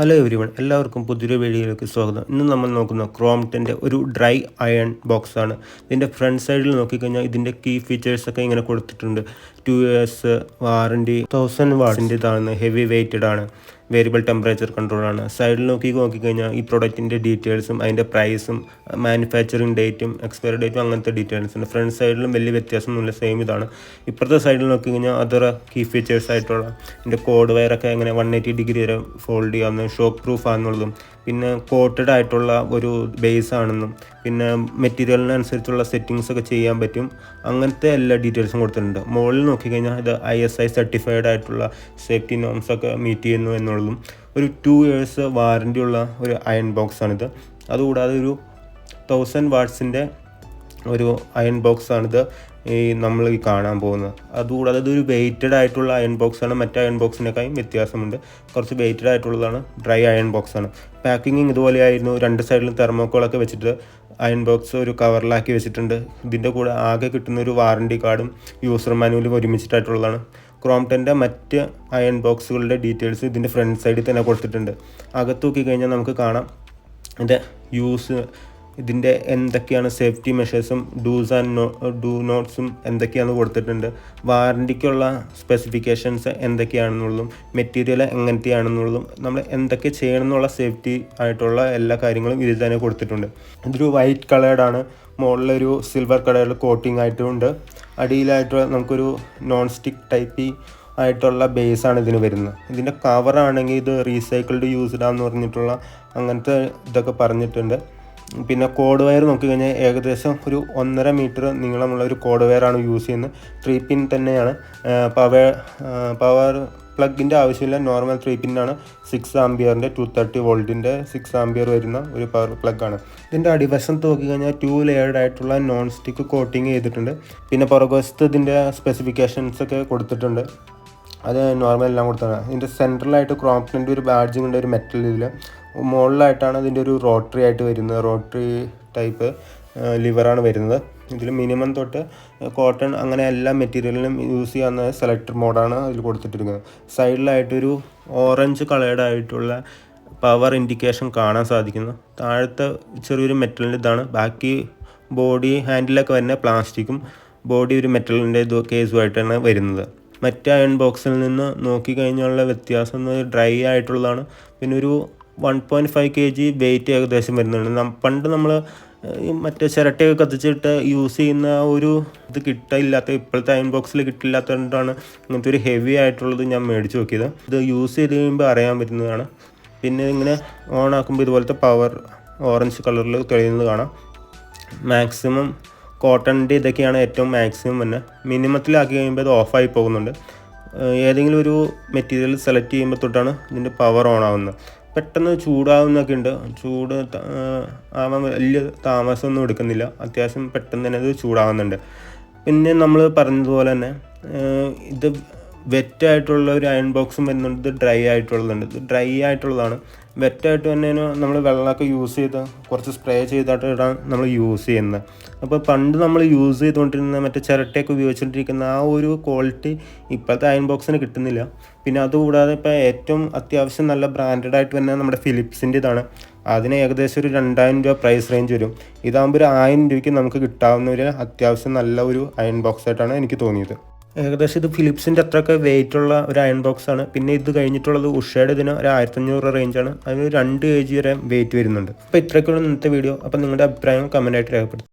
Hello every one എല്ലാവർക്കും പുതിയൊരു വീഡിയോയിലേക്ക് സ്വാഗതം. ഇന്ന് നമ്മൾ നോക്കുന്ന ക്രോംറ്റന്റെ ഒരു ഡ്രൈ അയൺ ബോക്സ് ആണ്. ഇതിന്റെ ഫ്രണ്ട് സൈഡിൽ നോക്കിക്കഴിഞ്ഞാൽ ഇതിന്റെ കീ ഫീച്ചേഴ്സ് ഒക്കെ ഇങ്ങനെ കൊടുത്തിട്ടുണ്ട്. ടു ഇയേഴ്സ് വാറണ്ടി തൗസൻഡ് വാട്സിന്റെ ഹെവി വെയ്റ്റഡ് ആണ്. വേരിയബിൾ ടെമ്പറേച്ചർ കൺട്രോളാണ് സൈഡിൽ നോക്കി നോക്കിക്കഴിഞ്ഞാൽ ഈ പ്രൊഡക്റ്റിന്റെ ഡീറ്റെയിൽസും അതിന്റെ പ്രൈസും മാനുഫാക്ചറിങ് ഡേറ്റും എക്സ്പയറി ഡേറ്റും അങ്ങനത്തെ ഡീറ്റെയിൽസ് ഉണ്ട്. ഫ്രണ്ട് സൈഡിലും വലിയ വ്യത്യാസമൊന്നുമില്ല സെയിം ഇതാണ്. ഇപ്പുറത്തെ സൈഡിൽ നോക്കി കഴിഞ്ഞാൽ അതർ കീ ഫീച്ചേഴ്സ് ആയിട്ടുള്ള ഇതിന്റെ കോഡ് വയറൊക്കെ എങ്ങനെ വൺ എയ്റ്റി ഡിഗ്രി വരെ ഫോൾഡ് ചെയ്യാവുന്ന ഷോക്ക് പ്രൂഫ് ആണെന്നുള്ളതും പിന്നെ കോട്ടഡ് ആയിട്ടുള്ള ഒരു ബേസ് ആണെന്നും പിന്നെ മെറ്റീരിയലിനനുസരിച്ചുള്ള സെറ്റിങ്സ് ഒക്കെ ചെയ്യാൻ പറ്റും. അങ്ങനത്തെ എല്ലാ ഡീറ്റെയിൽസും കൊടുത്തിട്ടുണ്ട്. മുകളിൽ നോക്കിക്കഴിഞ്ഞാൽ ഇത് ഐ എസ് ഐ സർട്ടിഫൈഡ് ആയിട്ടുള്ള സേഫ്റ്റി നോംസ് ഒക്കെ മീറ്റ് ചെയ്യുന്നു എന്നുള്ളതും ഒരു ടു ഇയേഴ്സ് വാറന്റി ഉള്ള ഒരു അയൺ ബോക്സ് ആണിത്. അതുകൂടാതെ ഒരു തൗസൻഡ് വാട്ട്സിന്റെ ഒരു അയൺ ബോക്സ് ആണിത്. ഈ നമ്മൾ ഈ കാണാൻ പോകുന്നത്. അതുകൂടാതെ ഇതൊരു വെയ്റ്റഡ് ആയിട്ടുള്ള അയൺ ബോക്സ് ആണ്. മറ്റേ അയൺ ബോക്സിനേക്കാളും വ്യത്യാസമുണ്ട്. കുറച്ച് വെയ്റ്റഡ് ആയിട്ടുള്ളതാണ്. ഡ്രൈ അയൺ ബോക്സ് ആണ്. പാക്കിങ്ങിങ് ഇതുപോലെയായിരുന്നു രണ്ട് സൈഡിലും തെർമോക്കോളൊക്കെ വെച്ചിട്ട് അയൺ ബോക്സ് ഒരു കവറിലാക്കി വെച്ചിട്ടുണ്ട്. ഇതിന്റെ കൂടെ ആകെ കിട്ടുന്ന ഒരു വാറണ്ടി കാർഡും യൂസർ മാനുവലും ഒരുമിച്ചിട്ടായിട്ടുള്ളതാണ്. ക്രോംറ്റന്റെ മറ്റ് അയൺ ബോക്സുകളുടെ ഡീറ്റെയിൽസ് ഇതിന്റെ ഫ്രണ്ട് സൈഡിൽ തന്നെ കൊടുത്തിട്ടുണ്ട്. അകത്തു നോക്കി കഴിഞ്ഞാൽ നമുക്ക് കാണാം. ഇതിന്റെ യൂസ് ഇതിന്റെ എന്തൊക്കെയാണ് സേഫ്റ്റി മെഷേഴ്സും ഡൂസ് ആൻഡ് നോ ഡൂ നോട്ട്സും എന്തൊക്കെയാണെന്ന് കൊടുത്തിട്ടുണ്ട്? വാറണ്ടിക്കുള്ള സ്പെസിഫിക്കേഷൻസ് എന്തൊക്കെയാണെന്നുള്ളതും മെറ്റീരിയൽ എങ്ങനത്തെയാണെന്നുള്ളതും നമ്മൾ എന്തൊക്കെ ചെയ്യണം എന്നുള്ള സേഫ്റ്റി ആയിട്ടുള്ള എല്ലാ കാര്യങ്ങളും ഇതിൽ തന്നെ കൊടുത്തിട്ടുണ്ട്. ഇതൊരു വൈറ്റ് കളേർഡാണ് മുകളിലൊരു സിൽവർ കളറിൽ കോട്ടിംഗ് ആയിട്ടുണ്ട്. അടിയിലായിട്ട് നമുക്കൊരു നോൺ സ്റ്റിക്ക് ടൈപ്പ് ആയിട്ടുള്ള ബേസാണ് ഇതിന് വരുന്നത്. ഇതിന്റെ കവറാണെങ്കിൽ ഇത് റീസൈക്കിൾഡ് യൂസ്ഡ് പറഞ്ഞിട്ടുള്ള അങ്ങനത്തെ ഇതൊക്കെ പറഞ്ഞിട്ടുണ്ട്. പിന്നെ കോഡ് വയർ നോക്കിക്കഴിഞ്ഞാൽ ഏകദേശം ഒരു ഒന്നര മീറ്റർ നീളമുള്ള ഒരു കോഡ് വയറാണ് യൂസ് ചെയ്യുന്നത്. ത്രീ പിൻ തന്നെയാണ്. പവർ പവർ പ്ലഗിന്റെ ആവശ്യമില്ല. നോർമൽ ത്രീ പിന്നാണ് സിക്സ് ആംബിയറിന്റെ ടു തേർട്ടി വോൾട്ടിന്റെ സിക്സ് ആംബിയർ വരുന്ന ഒരു പവർ പ്ലഗാണ് ഇതിന്റെ അടിവശം നോക്കിക്കഴിഞ്ഞാൽ ടു ലെയർഡ് ആയിട്ടുള്ള നോൺ സ്റ്റിക്ക് കോട്ടിങ് ചെയ്തിട്ടുണ്ട്. പിന്നെ പുറകുവശത്ത് ഇതിന്റെ സ്പെസിഫിക്കേഷൻസ് ഒക്കെ കൊടുത്തിട്ടുണ്ട്. അത് നോർമൽ എല്ലാം കൊടുത്തതാണ്. ഇതിന്റെ സെൻട്രലായിട്ട് ക്രോംപ്ലിന്റെ ഒരു ബാഡ്ജിങ് ഉണ്ട് ഒരു മെറ്റൽ ഇതിൽ മുകളിലായിട്ടാണ് ഇതിന്റെ ഒരു റോട്ടറി ആയിട്ട് വരുന്നത്. റോട്ടറി ടൈപ്പ് ലിവറാണ് വരുന്നത്. ഇതിൽ മിനിമം തൊട്ട് കോട്ടൺ അങ്ങനെ എല്ലാ മെറ്റീരിയലിനും യൂസ് ചെയ്യാവുന്ന സെലക്ടർ മോഡാണ് അതിൽ കൊടുത്തിട്ടിരിക്കുന്നത്. സൈഡിലായിട്ടൊരു ഓറഞ്ച് കളേർഡ് ആയിട്ടുള്ള പവർ ഇൻഡിക്കേഷൻ കാണാൻ സാധിക്കുന്നു. താഴത്തെ ചെറിയൊരു മെറ്റലിന്റെ ഇതാണ്. ബാക്കി ബോഡി ഹാൻഡിലൊക്കെ വരുന്ന പ്ലാസ്റ്റിക്കും ബോഡി ഒരു മെറ്റലിന്റെ കേസുമായിട്ടാണ് വരുന്നത്. മറ്റേ അയൺ ബോക്സിൽ നിന്ന് നോക്കിക്കഴിഞ്ഞുള്ള വ്യത്യാസം ഡ്രൈ ആയിട്ടുള്ളതാണ്. പിന്നെ ഒരു one point five K G weight ഏകദേശം വരുന്നുണ്ട്. പണ്ട് നമ്മൾ മറ്റേ ചിരട്ടയൊക്കെ കത്തിച്ചിട്ട് യൂസ് ചെയ്യുന്ന ഒരു ഇത് കിട്ടില്ലാത്ത ഇപ്പോഴത്തെ അയൺ ബോക്സിൽ കിട്ടില്ലാത്തതുകൊണ്ടാണ് ഇങ്ങനത്തെ ഒരു ഹെവി ആയിട്ടുള്ളത് ഞാൻ മേടിച്ച് നോക്കിയത്. ഇത് യൂസ് ചെയ്ത് കഴിയുമ്പോൾ അറിയാൻ പറ്റുന്നതാണ്. പിന്നെ ഇങ്ങനെ ഓൺ ആക്കുമ്പോൾ ഇതുപോലത്തെ പവർ ഓറഞ്ച് കളറിൽ തെളിയുന്നത് കാണാം. മാക്സിമം കോട്ടണിന്റെ ഇതൊക്കെയാണ് ഏറ്റവും മാക്സിമം തന്നെ മിനിമത്തിലാക്കി കഴിയുമ്പോൾ അത് ഓഫായി പോകുന്നുണ്ട്. ഏതെങ്കിലും ഒരു മെറ്റീരിയൽ സെലക്ട് ചെയ്യുമ്പോൾ തൊട്ടാണ് ഇതിന്റെ പവർ ഓൺ ആവുന്നത്. പെട്ടെന്ന് ചൂടാവുന്നൊക്കെ ഉണ്ട്. ചൂട് ആവാൻ വലിയ താമസമൊന്നും എടുക്കുന്നില്ല. അത്യാവശ്യം പെട്ടെന്ന് തന്നെ അത് ചൂടാവുന്നുണ്ട്. പിന്നെ നമ്മൾ പറഞ്ഞതുപോലെ തന്നെ ഇത് വെറ്റ് ആയിട്ടുള്ള ഒരു അയൺ ബോക്സും വരുന്നുണ്ട് ഡ്രൈ ആയിട്ടുള്ളതുണ്ട്. ഇത് ഡ്രൈ ആയിട്ടുള്ളതാണ്. വെറ്റായിട്ട് തന്നെ നമ്മൾ വെള്ളമൊക്കെ യൂസ് ചെയ്ത് കുറച്ച് സ്പ്രേ ചെയ്തിട്ട് ഇടാൻ നമ്മൾ യൂസ് ചെയ്യുന്നത്. അപ്പോൾ പണ്ട് നമ്മൾ യൂസ് ചെയ്തുകൊണ്ടിരുന്ന മറ്റേ ചിരട്ടയൊക്കെ ഉപയോഗിച്ചുകൊണ്ടിരിക്കുന്ന ആ ഒരു ക്വാളിറ്റി ഇപ്പോഴത്തെ അയൺ ബോക്സിന് കിട്ടുന്നില്ല. പിന്നെ അതുകൂടാതെ ഇപ്പോൾ ഏറ്റവും അത്യാവശ്യം നല്ല ബ്രാൻഡഡ് ആയിട്ട് തന്നെ നമ്മുടെ ഫിലിപ്സിന്റെ ഇതാണ്. അതിന് ഏകദേശം ഒരു രണ്ടായിരം രൂപ പ്രൈസ് റേഞ്ച് വരും. ഇതാകുമ്പോൾ ഒരു ആയിരം രൂപയ്ക്ക് നമുക്ക് കിട്ടാവുന്ന ഒരു അത്യാവശ്യം നല്ല ഒരു അയൺ ബോക്സ് ആയിട്ടാണ് എനിക്ക് തോന്നിയത്. ഏകദേശം ഇത് ഫിലിപ്സിന്റെ അത്രയൊക്കെ വെയിറ്റ് ഉള്ള ഒരു അയൺ ബോക്സ് ആണ്. പിന്നെ ഇത് കഴിഞ്ഞിട്ടുള്ളത് ഉഷയുടെ ഇതിന് ഒരു ആയിരത്തഞ്ഞൂറ് റേഞ്ചാണ് അതിന് രണ്ട് കെ ജി വരെ വെയിറ്റ് വരുന്നുണ്ട്. അപ്പോൾ ഇത്രയൊക്കെയുള്ള ഇന്നത്തെ വീഡിയോ അപ്പോൾ നിങ്ങളുടെ അഭിപ്രായം കമന്റായിട്ട് രേഖപ്പെടുത്തും